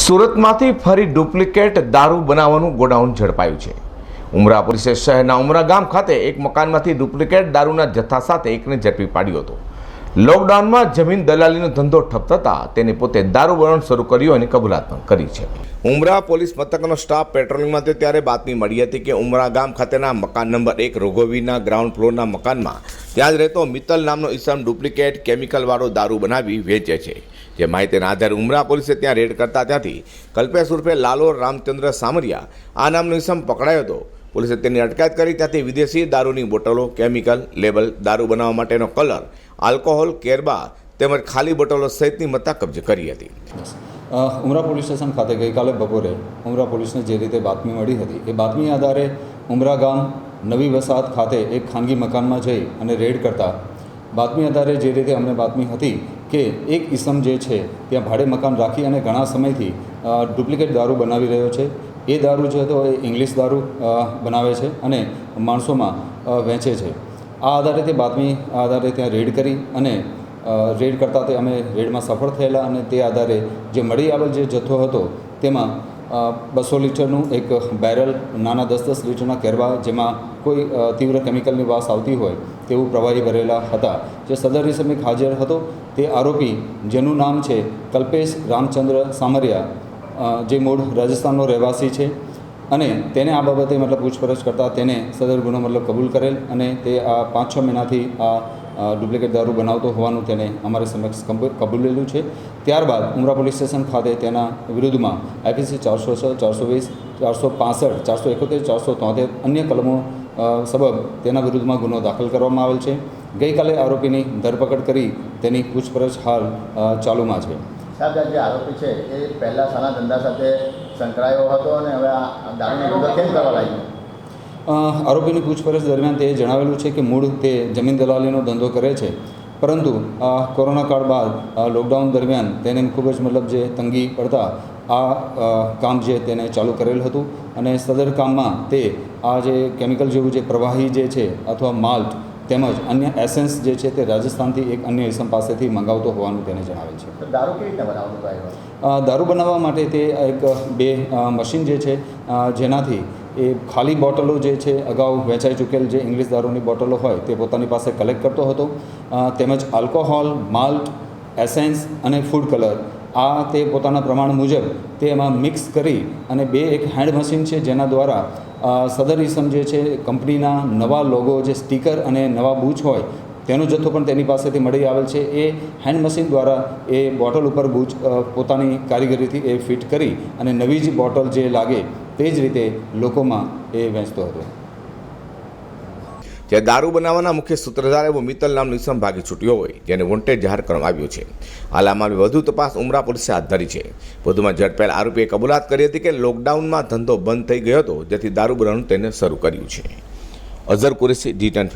સુરતમાંથી ફરી ડુપ્લિકેટ દારૂ બનાવવાનું ગોડાઉન ઝડપાયું છે. ઉમરા પોલીસે શહેરના ઉમરા ગામ ખાતે એક મકાનમાંથી ડુપ્લિકેટ દારૂના જથ્થા સાથે એકને ઝડપી પાડ્યો હતો. લોકડાઉનમાં જમીન દલાલીનો ધંધો ઠપ થતાં તેને પોતે દારૂ બનાવવાનું શરૂ કર્યું અને કબૂલાત પણ કરી છે. ઉમરા પોલીસ મથકનો સ્ટાફ પેટ્રોલિંગમાં હતો ત્યારે બાતમી મળી હતી કે ઉમરા ગામ ખાતેના મકાન નંબર એક રોગોવીના ગ્રાઉન્ડ ફ્લોરના મકાનમાં ત્યાં જ રહેતો મિત્તલ નામનો ઈસમ ડુપ્લિકેટ કેમિકલવાળો દારૂ બનાવી વેચે છે. જે માહિતીના આધારે ઉમરા પોલીસે ત્યાં રેડ કરતા ત્યાંથી કલ્પેશ ઉર્ફે લાલો રામચંદ્ર સામરિયા આ નામનો ઈસમ પકડાયો હતો. પોલીસે તેની અટકાયત કરી ત્યાંથી વિદેશી દારૂની બોટલો, કેમિકલ, લેબલ, દારૂ બનાવવા માટેનો કલર, આલ્કોહોલ, કેરબા તેમજ ખાલી બોટલો સહિતની મત્તા કબજે કરી હતી. ઉમરા પોલીસ સ્ટેશન ખાતે ગઈકાલે બપોરે ઉમરા પોલીસને જે રીતે બાતમી મળી હતી, એ બાતમી આધારે ઉમરા ગામ નવી વસાહત ખાતે એક ખાનગી મકાનમાં જઈ અને રેડ કરતા. બાતમી આધારે જે રીતે અમને બાતમી હતી કે એક ઇસમ જે છે, ત્યાં ભાડે મકાન રાખી અને ઘણા સમયથી ડુપ્લિકેટ દારૂ બનાવી રહ્યો છે. એ દારૂ છે તો એ ઇંગ્લિશ દારૂ બનાવે છે અને માણસોમાં વહેંચે છે. આ આધારે તે બાતમી આધારે ત્યાં રેડ કરી અને રેડ કરતાં તે અમે રેડમાં સફળ થયેલા અને તે આધારે જે મળી આવેલ જે જથ્થો હતો, તેમાં બસો લીટરનું એક બેરલ નાના દસ દસ લીટરના કેરવા જેમાં કોઈ તીવ્ર કેમિકલની વાસ આવતી હોય તેવું પ્રવાહી ભરેલા હતા. જે સદર રિસમિક હાજર હતો તે આરોપી, જેનું નામ છે કલ્પેશ રામચંદ્ર સામરિયા જે મૂળ રાજસ્થાનનો રહેવાસી છે અને તેને આ બાબતે મતલબ પૂછપરછ કરતાં તેને સદર ગુનો મતલબ કબૂલ કરેલ અને તે આ પાંચ છ મહિનાથી આ ડુપ્લિકેટ દારૂ બનાવતો હોવાનું તેને અમારી સમક્ષ કબૂ- કબૂલેલું છે. ત્યારબાદ ઉમરા પોલીસ સ્ટેશન ખાતે તેના વિરુદ્ધમાં આઈપીસી ચારસો છ, ચારસો વીસ, ચારસો પાસઠ, ચારસો એકોતેર, ચારસો તોતેર અન્ય કલમો સબબ તેના વિરુદ્ધમાં ગુનો દાખલ કરવામાં આવેલ છે. ગઈકાલે આરોપીની ધરપકડ કરી તેની પૂછપરછ હાલ ચાલુમાં છે. સાહેબ જે આરોપી છે, એ પહેલાં સાના ધંધા સાથે સંકળાયો હતો અને હવે આ દારૂનો ધંધો કેમ કરવા લાગ્યો? આરોપીની પૂછપરછ દરમિયાન તે જણાવેલું છે કે મૂળ તે જમીન દલાલીનો ધંધો કરે છે. પરંતુ આ કોરોના કાળ બાદ લોકડાઉન દરમિયાન તેને ખૂબ જ મતલબ જે તંગી પડતા આ કામ જે તેને ચાલુ કરેલ હતું અને સદર કામમાં તે આ જે કેમિકલ જેવું જે પ્રવાહી જે છે અથવા માલ્ટ તેમજ અન્ય એસેન્સ જે છે તે રાજસ્થાનથી એક અન્ય એસમ પાસેથી મંગાવતો હોવાનું તેને જણાવેલ છે. દારૂ કેવી રીતે બનાવતો દારૂ બનાવવા માટે તે એક બે મશીન જે છે જેનાથી એ ખાલી બોટલો જે છે, અગાઉ વેચાઈ ચૂકેલ જે ઇંગ્લિશ દારૂની બોટલો હોય, તે પોતાની પાસે કલેક્ટ કરતો હતો. તેમજ આલ્કોહોલ માલ્ટ એસેન્સ અને ફૂડ કલર આ તે પોતાના પ્રમાણ મુજબ તે એમાં મિક્સ કરી અને બે એક હેન્ડ મશીન છે, જેના દ્વારા સદર ઇસમ જે છે, કંપનીના નવા લોગો જે સ્ટીકર અને નવા બૂચ હોય, તેનો જથ્થો પણ તેની પાસેથી મળી આવેલ છે. એ હેન્ડ મશીન દ્વારા એ બોટલ ઉપર બૂચ પોતાની કારીગરીથી એ ફિટ કરી અને નવી જ બોટલ જે લાગે તે જ રીતે લોકોમાં એ વહેંચતો હતો. જે દારૂ બનાવવાના મુખ્ય સૂત્રધાર એવો મિત્તલ નામનો ઇસમ ભાગી છૂટ્યો હોય, જેને વોન્ટેડ જાહેર કરવામાં આવ્યો છે. હાલ આ મામલે વધુ તપાસ ઉમરા પોલીસે હાથ ધરી છે. વધુમાં ઝડપાયેલ આરોપીએ કબૂલાત કરી હતી કે લોકડાઉનમાં ધંધો બંધ થઈ ગયો હતો, જેથી દારૂ બનાવવાનું તેને શરૂ કર્યું છે. Azhar Qureshi D ten